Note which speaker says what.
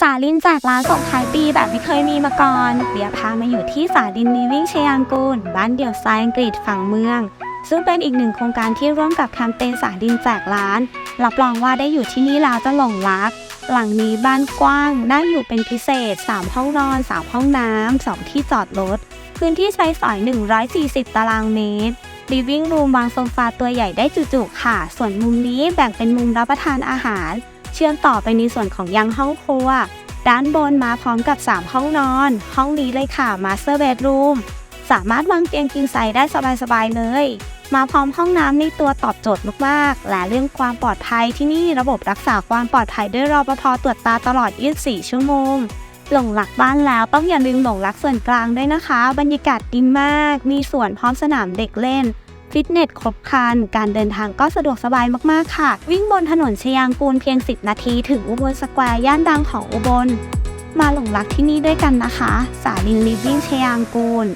Speaker 1: สาลินแจกร้านส่งท้ายปีแบบไม่เคยมีมาก่อนเดี๋ยวพามาอยู่ที่สาลินลีวิ่งชยางกูล บ้านเดี่ยวทรายอังกฤษฝั่งเมือง ซึ่งเป็นอีกหนึ่งโครงการที่ร่วมกับแคมเปญสาลินแจกร้าน รับรองว่าได้อยู่ที่นี่แล้วจะหลงรัก หลังนี้บ้านกว้างน่าอยู่เป็นพิเศษ 3 ห้องนอน 3 ห้องน้ำ 2 ที่จอดรถ พื้นที่ใช้สอย 140 ตารางเมตรลิฟวิ่งรูมวางโซฟาตัวใหญ่ได้จุๆค่ะ ส่วนมุมนี้แบ่งเป็นมุมรับประทานอาหาร ชื่อมต่อไปในส่วนของยังห้องครัว ด้านบนมาพร้อมกับ 3 ห้องนอน ห้องนี้เลยค่ะ Master Bedroom สามารถวางเตียงกินไซได้สบายๆเลย มาพร้อมห้องน้ำในตัวตอบโจทย์มากๆ และเรื่องความปลอดภัยที่นี่ระบบรักษาความปลอดภัยด้วยรอปภตรวจตาตลอด 24 ชั่วโมง หลงหลักบ้านแล้วต้องอย่าลืมหลงรักส่วนกลางด้วยนะคะ บรรยากาศดีมาก มีสวนพร้อมสนามเด็กเล่น ฟิตเนสครบครัน การเดินทางก็สะดวกสบายมาก ๆ ค่ะ วิ่งบนถนนชยางกูลเพียง 10 นาที ถึงอุบลสแควร์ย่านดังของอุบล มาหลงรักที่นี่ด้วยกันนะคะ สาลินลิฟวิ่งชยางกูล